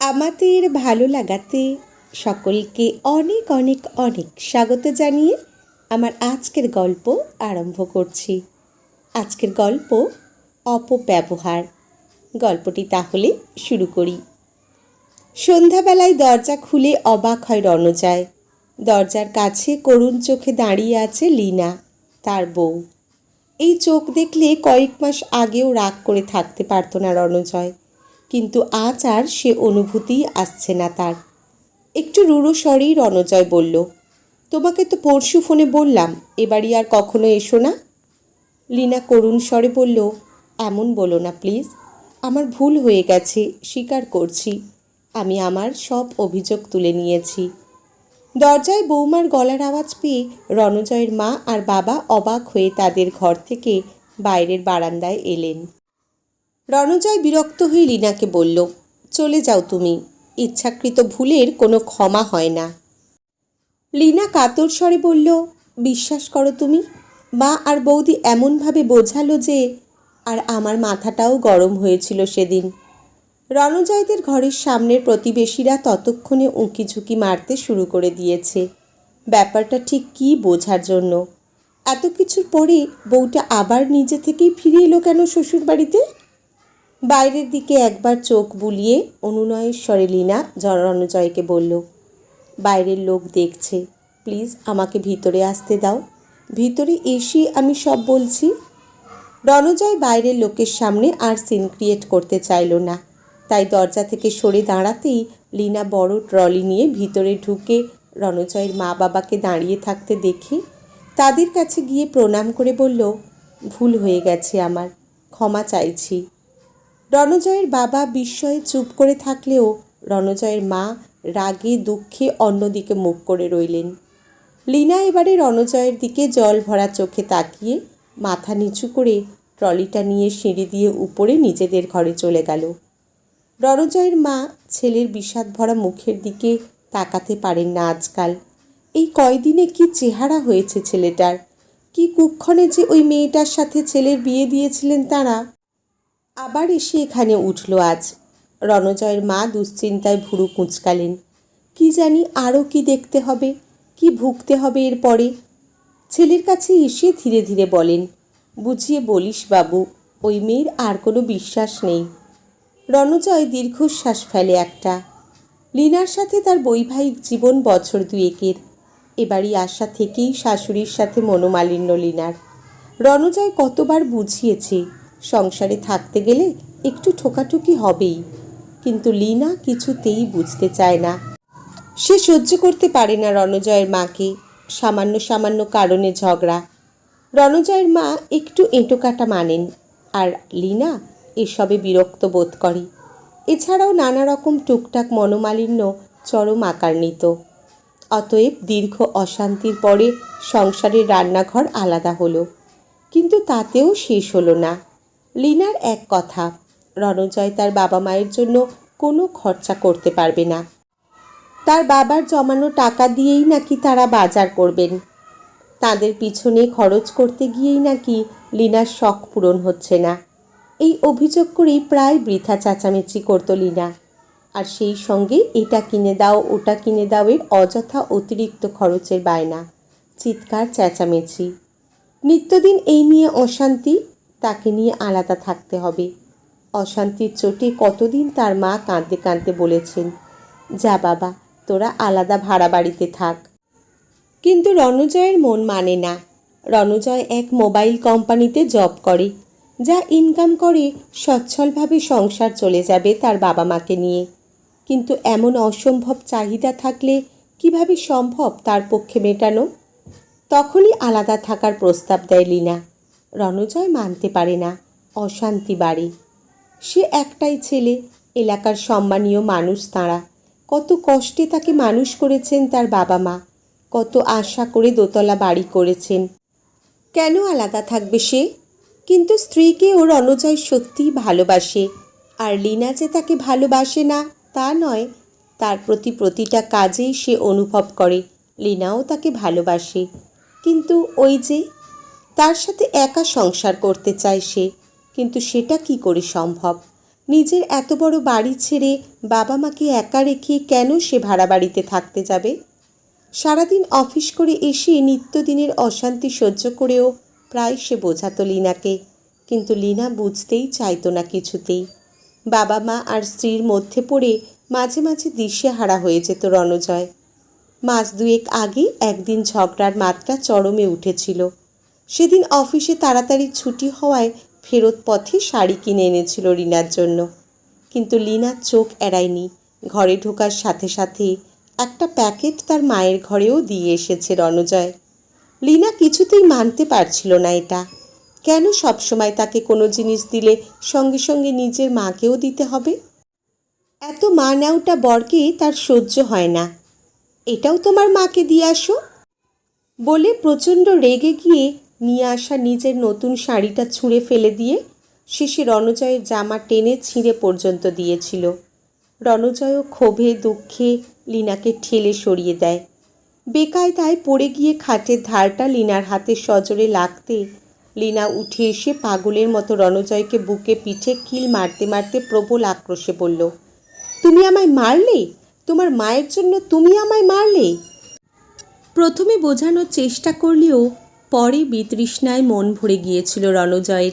আমাদের ভালো লাগাতে সকলকে অনেক অনেক অনেক স্বাগত জানিয়ে আমার আজকের গল্প আরম্ভ করছি। আজকের গল্প অপব্যবহার। গল্পটি তাহলে শুরু করি। সন্ধ্যাবেলায় দরজা খুলে অবাক হয় রণজয়। দরজার কাছে করুণ চোখে দাঁড়িয়ে আছে লীনা, তার বউ। এই চোখ দেখলে কয়েক মাস আগেও রাগ করে থাকতে পারতো না রণজয়। কিন্তু আজ আর সে অনুভূতিই আসছে না তার। একটু রুড়ো স্বরেই রণজয় বলল, তোমাকে তো পরশু ফোনে বললাম, এবারই আর কখনো এসো না? লীনা করুণ স্বরে বলল, এমন বলো না প্লিজ, আমার ভুল হয়ে গেছে, স্বীকার করছি, আমি আমার সব অভিযোগ তুলে নিয়েছি। দরজায় বৌমার গলার আওয়াজ পেয়ে রণজয়ের মা আর বাবা অবাক হয়ে তাদের ঘর থেকে বাইরের বারান্দায় এলেন। রণজয় বিরক্ত হয়ে লীনাকে বলল, চলে যাও তুমি। ইচ্ছাকৃত ভুলের কোনো ক্ষমা হয় না। লীনা কাতর স্বরে বলল, বিশ্বাস করো তুমি, মা আর বৌদি এমনভাবে বোঝালো যে, আর আমার মাথাটাও গরম হয়েছিল সেদিন। রণজয়দের ঘরের সামনের প্রতিবেশীরা ততক্ষণে উঁকি ঝুঁকি মারতে শুরু করে দিয়েছে। ব্যাপারটা ঠিক কী বোঝার জন্য? এত কিছুর পরে বউটা আবার নিজে থেকেই ফিরে এলো কেন শ্বশুরবাড়িতে? বাইরের দিকে একবার চোখ বুলিয়ে অনুনয়ের স্বরে লীনা জ- রণজয়কে বলল, বাইরের লোক দেখছে। প্লিজ আমাকে ভিতরে আসতে দাও। ভিতরে এসে আমি সব বলছি। রণজয় বাইরের লোকের সামনে আর সিন ক্রিয়েট করতে চাইল না। তাই দরজা থেকে সরে দাঁড়াতেই লীনা বড় ট্রলি নিয়ে ভিতরে ঢুকে রণজয়ের মা বাবাকে দাঁড়িয়ে থাকতে দেখে তাদের কাছে গিয়ে প্রণাম করে বলল, ভুল হয়ে গেছে আমার। ক্ষমা চাইছি। রণজয়ের বাবা বিস্ময়ে চুপ করে থাকলেও রণজয়ের মা রাগে, দুঃখে অন্যদিকে মুখ করে রইলেন। লীনা এবারে রণজয়ের দিকে জল ভরা চোখে তাকিয়ে মাথা নিচু করে ট্রলিটা নিয়ে সিঁড়ি দিয়ে উপরে নিজেদের ঘরে চলে গেল। রণজয়ের মা ছেলের বিষাদ ভরা মুখের দিকে তাকাতে পারেন না আজকাল। এই কয়দিনে কি চেহারা হয়েছে ছেলেটার? কি কুক্ষণে যে ওই মেয়েটার সাথে ছেলের বিয়ে দিয়েছিলেন তারা? আবার এসে এখানে উঠল আজ। রণজয়ের মা দুশ্চিন্তায় ভুরু কুঁচকালেন। কি জানি আরও কি দেখতে হবে, কি ভুগতে হবে এরপরে ছেলের কাছে এসে ধীরে ধীরে বলেন, বুঝিয়ে বলিস বাবু, ওই মেয়ের আর কোনো বিশ্বাস নেই। রণজয় দীর্ঘশ্বাস ফেলে একটা। লীনার সাথে তার বৈবাহিক জীবন বছর দুয়েকের। এবারই আসা থেকেই শাশুড়ির সাথে মনোমালিন্য লীনার। রণজয় কতবার বুঝিয়েছে সংসারে থাকতে গেলে একটু ঠোকাঠুকি হবেই। কিন্তু লীনা কিছুতেই বুঝতে চায় না। সে সহ্য করতে পারে না রণজয়ের মাকে। সামান্য সামান্য কারণে ঝগড়া। রণজয়ের মা একটু এঁটোকাটা মানেন আর লীনা এসবে বিরক্ত বোধ করে। এছাড়াও নানা রকম টুকটাক মনোমালিন্য চরম আকার নিত। অতএব দীর্ঘ অশান্তির পরে সংসারের রান্নাঘর আলাদা হলো। কিন্তু তাতেও শেষ হলো না। লীনার এক কথা, রণজয় তার বাবা মায়ের জন্য কোনো খরচা করতে পারবে না। তার বাবার জমানো টাকা দিয়েই নাকি তারা বাজার করবেন। তাদের পিছনে খরচ করতে গিয়েই নাকি লিনার শখ পূরণ হচ্ছে না। এই অভিযোগ করেই প্রায় বৃথা চেঁচামেচি করতো লিনা। আর সেই সঙ্গে এটা কিনে দাও, ওটা কিনে দাও এর অযথা অতিরিক্ত খরচের বায়না। চিৎকার, চেঁচামেচি। নিত্যদিন এই নিয়ে অশান্তি তাকে নিয়ে আলাদা থাকতে হবে। অশান্তির চোটে কতদিন তার মা কাঁদতে কাঁদতে বলেছেন, যা বাবা, তোরা আলাদা ভাড়া বাড়িতে থাক। কিন্তু রণজয়ের মন মানে না। রণজয় এক মোবাইল কোম্পানিতে জব করে, যা ইনকাম করে সচ্ছলভাবে সংসার চলে যাবে তার বাবা মাকে নিয়ে। কিন্তু এমন অসম্ভব চাহিদা থাকলে কীভাবে সম্ভব তার পক্ষে মেটানো? তখনই আলাদা থাকার প্রস্তাব দেয় লীনা। রণজয় মানতে পারে না। অশান্তি বাড়ে। সে একটাই ছেলে, এলাকার সম্মানীয় মানুষ তাঁরা। কত কষ্টে তাকে মানুষ করেছেন তার বাবা মা। কত আশা করে দোতলা বাড়ি করেছেন। কেন আলাদা থাকবে সে? কিন্তু স্ত্রীকে ও রণজয় সত্যিই ভালোবাসে। আর লীনা যে তাকে ভালোবাসে না, তা নয়। তার প্রতি প্রতিটা কাজেই সে অনুভব করে। লীনাও তাকে ভালোবাসে। কিন্তু ওই যে তার সাথে একা সংসার করতে চায় সে, কিন্তু সেটা কি করে সম্ভব? নিজের এত বড় বাড়ি ছেড়ে বাবা মাকে একা রেখে কেন সে ভাড়া বাড়িতে থাকতে যাবে? সারাদিন অফিস করে এসে নিত্যদিনের অশান্তি সহ্য করেও প্রায় সে বোঝাতো লিনাকে, কিন্তু লিনা বুঝতেই চাইতো না কিছুতেই। বাবা মা আর স্ত্রীর মধ্যে পড়ে মাঝে মাঝে দিশেহারা হয়ে যেত রণজয়। মাস দুয়েক আগে একদিন ঝগড়ার মাত্রা চরমে উঠেছিল। সেদিন অফিসে তাড়াতাড়ি ছুটি হওয়ায় ফেরত পথে শাড়ি কিনে এনেছিল রিনার জন্য। কিন্তু লিনার চোখ এড়ায়নি। ঘরে ঢোকার সাথে সাথে একটা প্যাকেট তার মায়ের ঘরেও দিয়ে এসেছে রণজয়। লিনা কিছুতেই মানতে পারছিল না এটা। কেন সবসময় তাকে কোনো জিনিস দিলে সঙ্গে সঙ্গে নিজের মাকেও দিতে হবে? এত মা নেওটা বরকে তার সহ্য হয় না। এটাও তোমার মাকে দিয়ে আসো? বলে প্রচণ্ড রেগে গিয়ে নিয়ে আসা নিজের নতুন শাড়িটা ছুঁড়ে ফেলে দিয়ে শেষে রণজয়ের জামা টেনে ছিঁড়ে পর্যন্ত দিয়েছিল। রণজয়ও ক্ষোভে, দুঃখে লিনাকে ঠেলে সরিয়ে দেয়। বেকায়দায় পড়ে গিয়ে খাটের ধারটা লিনার হাতে সজোরে লাগতে লিনা উঠে এসে পাগলের মতো রণজয়কে বুকে পিঠে কিল মারতে মারতে প্রবল আক্রোশে বলল, তুমি আমায় মারলে? তোমার মায়ের জন্য তুমি আমায় মারলে? প্রথমে বোঝানোর চেষ্টা করলেও পরে বিতৃষ্ণায় মন ভরে গিয়েছিল রণজয়ের।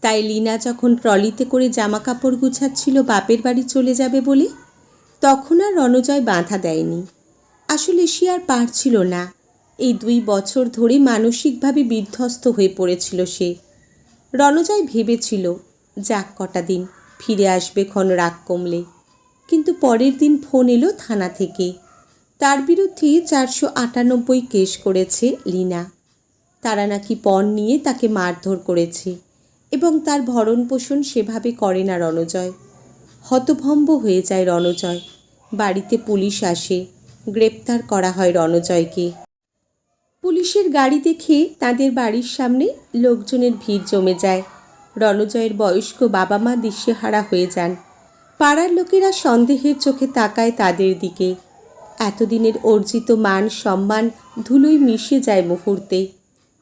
তাই লীনা যখন ট্রলিতে করে জামা কাপড় গুছাচ্ছিল বাপের বাড়ি চলে যাবে বলে, তখন আর রণজয় বাধা দেয়নি। আসলে সে আর পারছিল না। এই দুই বছর ধরে মানসিকভাবে বিধ্বস্ত হয়ে পড়েছিল সে। রণজয় ভেবেছিল, যাক কটা দিন, ফিরে আসবে ক্ষণ রাগ কমলে। কিন্তু পরের দিন ফোন এলো থানা থেকে। তার বিরুদ্ধে চারশো আটানব্বই কেস করেছে লিনা। তারা নাকি পণ নিয়ে তাকে মারধর করেছে এবং তার ভরণ পোষণ সেভাবে করে না রণজয়। হতভম্ব হয়ে যায় রণজয়। বাড়িতে পুলিশ আসে। গ্রেপ্তার করা হয় রণজয়কে। পুলিশের গাড়ি দেখে তাদের বাড়ির সামনে লোকজনের ভিড় জমে যায়। রণজয়ের বয়স্ক বাবা মা দিশেহারা হয়ে যান। পাড়ার লোকেরা সন্দেহের চোখে তাকায় তাদের দিকে। এতদিনের অর্জিত মান সম্মান ধুলোয় মিশে যায় মুহূর্তে।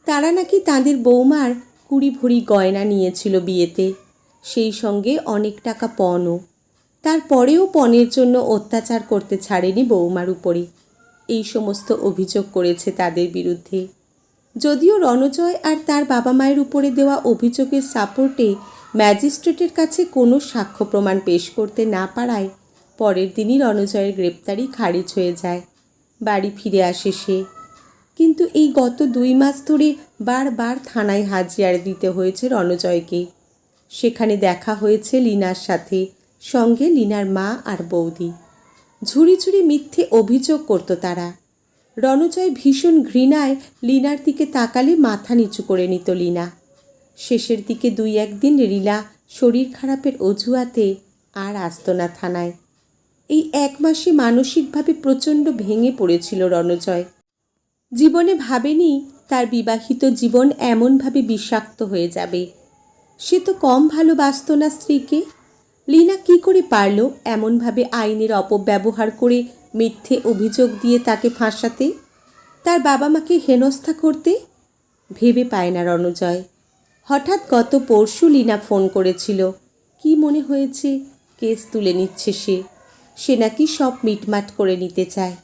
তারা নাকি তাদের বৌমার কুড়ি ভরি গয়না নিয়েছিল বিয়েতে। সেই সঙ্গে অনেক টাকা পণও। তারপরেও পণের জন্য অত্যাচার করতে ছাড়েনি বৌমার উপরে এই সমস্ত অভিযোগ করেছে তাদের বিরুদ্ধে। যদিও রণজয় আর তার বাবা মায়ের উপরে দেওয়া অভিযোগের সাপোর্টে ম্যাজিস্ট্রেটের কাছে কোনো সাক্ষ্য প্রমাণ পেশ করতে না পারায় পরের দিনই রণজয়ের গ্রেপ্তারি খারিজ হয়ে যায়। বাড়ি ফিরে আসে সে। কিন্তু এই গত দুই মাস ধরে বারবার থানায় হাজিয়ার দিতে হয়েছে রণজয়কে। সেখানে দেখা হয়েছে লিনার সাথে, সঙ্গে লিনার মা আর বৌদি। ঝুড়ি ঝুড়ি মিথ্যে অভিযোগ করত তারা। রণজয় ভীষণ ঘৃণায় লিনার দিকে তাকালে মাথা নিচু করে নিত লিনা। শেষের দিকে দুই একদিন লীলা শরীর খারাপের অজুহাতে আর আসত না থানায়। এই এক মাসে মানসিকভাবে প্রচণ্ড ভেঙে পড়েছিল রণজয়। জীবনে ভাবেনি তার বিবাহিত জীবন এমনভাবে বিষাক্ত হয়ে যাবে। সে তো কম ভালোবাসত না স্ত্রীকে। লীনা কি করে পারল এমনভাবে আইনের অপব্যবহার করে মিথ্যে অভিযোগ দিয়ে তাকে ফাঁসাতে? তার বাবা মাকে হেনস্থা করতে? ভেবে পায় না রণজয়। হঠাৎ গত পরশু লীনা ফোন করেছিল। কি মনে হয়েছে? কেস তুলে নিচ্ছে সে। সে নাকি সব মিটমাট করে নিতে চায়।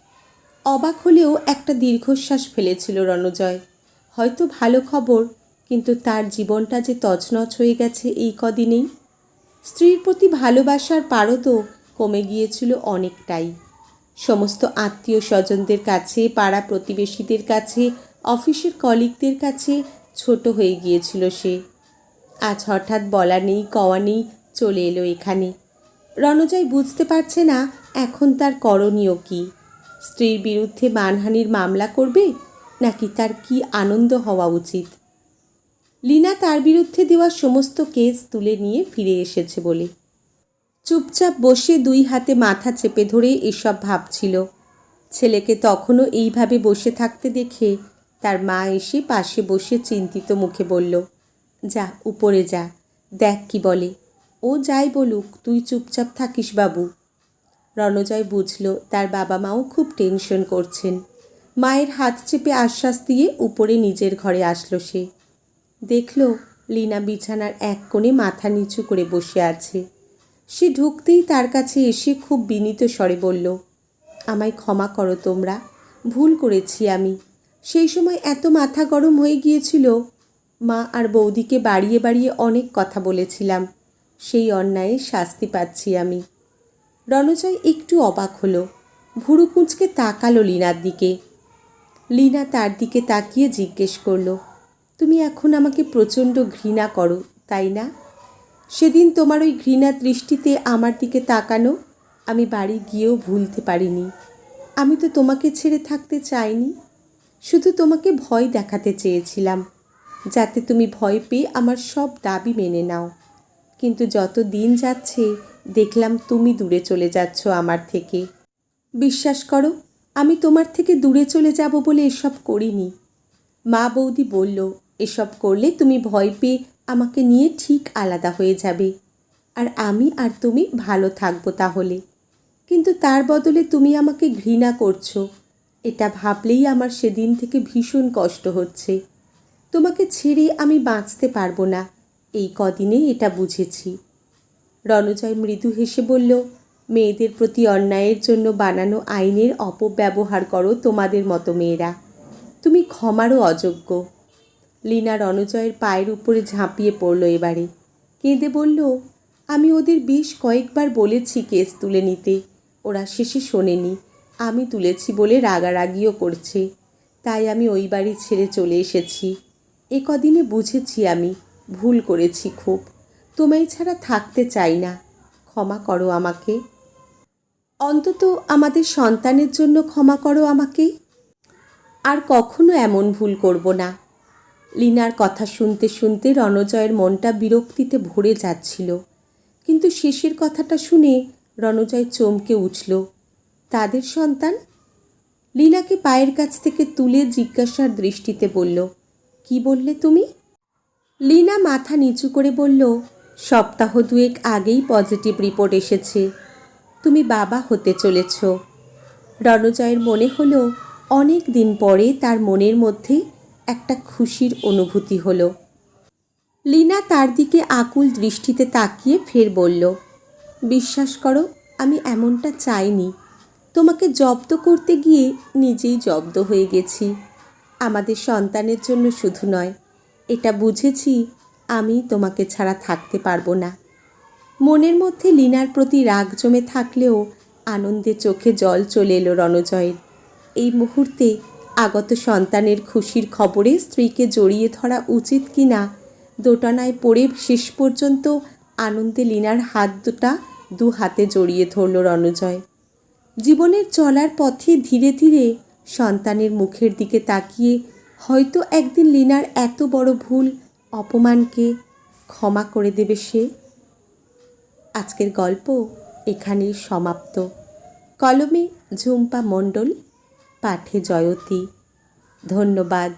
অবাক হলেও একটা দীর্ঘশ্বাস ফেলেছিল রণজয়। হয়তো ভালো খবর, কিন্তু তার জীবনটা যে তছনছ হয়ে গেছে এই কদিনেই। স্ত্রীর প্রতি ভালোবাসার পারদও কমে গিয়েছিল অনেকটাই। সমস্ত আত্মীয় স্বজনদের কাছে, পাড়া প্রতিবেশীদের কাছে, অফিসের কলিগদের কাছে ছোট হয়ে গিয়েছিল সে। আজ হঠাৎ বলা নেই, কওয়া নেই, চলে এলো এখানে। রণজয় বুঝতে পারছে না এখন তার করণীয় কী। স্ত্রীর বিরুদ্ধে মানহানির মামলা করবে নাকি তার কি আনন্দ হওয়া উচিত? লীনা তার বিরুদ্ধে দেওয়া সমস্ত কেস তুলে নিয়ে ফিরে এসেছে বলে। চুপচাপ বসে দুই হাতে মাথা চেপে ধরে এসব ভাবছিল। ছেলেকে তখনও এইভাবে বসে থাকতে দেখে তার মা এসে পাশে বসে চিন্তিত মুখে বলল, যা, উপরে যা, দেখ কি বলে। ও যাই বলুক, তুই চুপচাপ থাকিস বাবু। রণজয় বুঝল, তার বাবা মাও খুব টেনশন করছেন। মায়ের হাত চেপে আশ্বাস দিয়ে উপরে নিজের ঘরে আসলো সে। দেখল, লীনা বিছানার এক কোণে মাথা নিচু করে বসে আছে। সে ঢুকতেই তার কাছে এসে খুব বিনীত স্বরে বলল, আমায় ক্ষমা করো তোমরা, ভুল করেছি আমি। সেই সময় এত মাথা গরম হয়ে গিয়েছিল, মা আর বৌদিকে বাড়িয়ে বাড়িয়ে অনেক কথা বলেছিলাম। সেই অন্যায়ে শাস্তি পাচ্ছি আমি। রণজয় একটু অবাক হলো। ভুরু কুঁচকে তাকালো লিনার দিকে। লিনা তার দিকে তাকিয়ে জিজ্ঞেস করল, তুমি এখন আমাকে প্রচণ্ড ঘৃণা করো, তাই না? সেদিন তোমার ওই ঘৃণা দৃষ্টিতে আমার দিকে তাকানো আমি বাড়ি গিয়েও ভুলতে পারিনি। আমি তো তোমাকে ছেড়ে থাকতে চাইনি। শুধু তোমাকে ভয় দেখাতে চেয়েছিলাম, যাতে তুমি ভয় পেয়ে আমার সব দাবি মেনে নাও। কিন্তু যত দিন যাচ্ছে দেখলাম তুমি দূরে চলে যাচ্ছ আমার থেকে। বিশ্বাস করো, আমি তোমার থেকে দূরে চলে যাব বলে এসব করিনি। মা বৌদি বলল, এসব করলে তুমি ভয় পেয়ে আমাকে নিয়ে ঠিক আলাদা হয়ে যাবে। আর আমি আর তুমি ভালো থাকব তাহলে। কিন্তু তার বদলে তুমি আমাকে ঘৃণা করছ। এটা ভাবলেই আমার সেদিন থেকে ভীষণ কষ্ট হচ্ছে। তোমাকে ছেড়ে আমি বাঁচতে পারব না। এই কদিনে এটা বুঝেছি। রণজয় মৃদু হেসে বলল, মেয়েদের প্রতি অন্যায়ের জন্য বানানো আইনের অপব্যবহার করো তোমাদের মতো মেয়েরা। তুমি ক্ষমারও অযোগ্য। লীনা রণজয়ের পায়ের উপরে ঝাঁপিয়ে পড়ল এবারে। কেঁদে বলল, আমি ওদের বেশ কয়েকবার বলেছি কেস তুলে নিতে। ওরা শেষে শোনেনি। আমি তুলেছি বলে রাগারাগিও করছে। তাই আমি ওই বাড়ি ছেড়ে চলে এসেছি। এ কদিনে বুঝেছি আমি, ভুল করেছি খুব। তোমায় ছাড়া থাকতে চাই না। ক্ষমা করো আমাকে। অন্তত আমাদের সন্তানের জন্য ক্ষমা করো আমাকে। আর কখনো এমন ভুল করব না। লিনার কথা শুনতে শুনতে রণজয়ের মনটা বিরক্তিতে ভরে যাচ্ছিল। কিন্তু শেষের কথাটা শুনে রণজয় চমকে উঠল। তাদের সন্তান? লীনাকে পায়ের কাছ থেকে তুলে জিজ্ঞাসার দৃষ্টিতে বলল, কি বললে তুমি? লীনা মাথা নিচু করে বলল সপ্তাহ দুয়েক আগেই পজিটিভ রিপোর্ট এসেছে। তুমি বাবা হতে চলেছ। রণজয়ের মনে হলো, অনেক দিন পরে তার মনের মধ্যে একটা খুশির অনুভূতি হলো। লিনা তার দিকে আকুল দৃষ্টিতে তাকিয়ে ফের বলল, বিশ্বাস করো, আমি এমনটা চাইনি। তোমাকে জব্দ করতে গিয়ে নিজেই জব্দ হয়ে গেছি। আমাদের সন্তানের জন্য শুধু নয়, এটা বুঝেছি আমি তোমাকে ছাড়া থাকতে পারব না। মনের মধ্যে লিনার প্রতি রাগ জমে থাকলেও আনন্দে চোখে জল চলে এলো রণজয়ের। এই মুহূর্তে আগত সন্তানের খুশির খবরে স্ত্রীকে জড়িয়ে ধরা উচিত কি না দোটানায় পড়ে শেষ পর্যন্ত আনন্দে লিনার হাত দুটা দু হাতে জড়িয়ে ধরল রণজয়। জীবনের চলার পথে ধীরে ধীরে সন্তানের মুখের দিকে তাকিয়ে হয়তো একদিন লিনার এত বড় ভুল অপমানকে ক্ষমা করে দেবে সে? আজকের গল্প এখানেই সমাপ্ত। কলমে ঝুম্পা মণ্ডল, পাঠে জয়তী। ধন্যবাদ।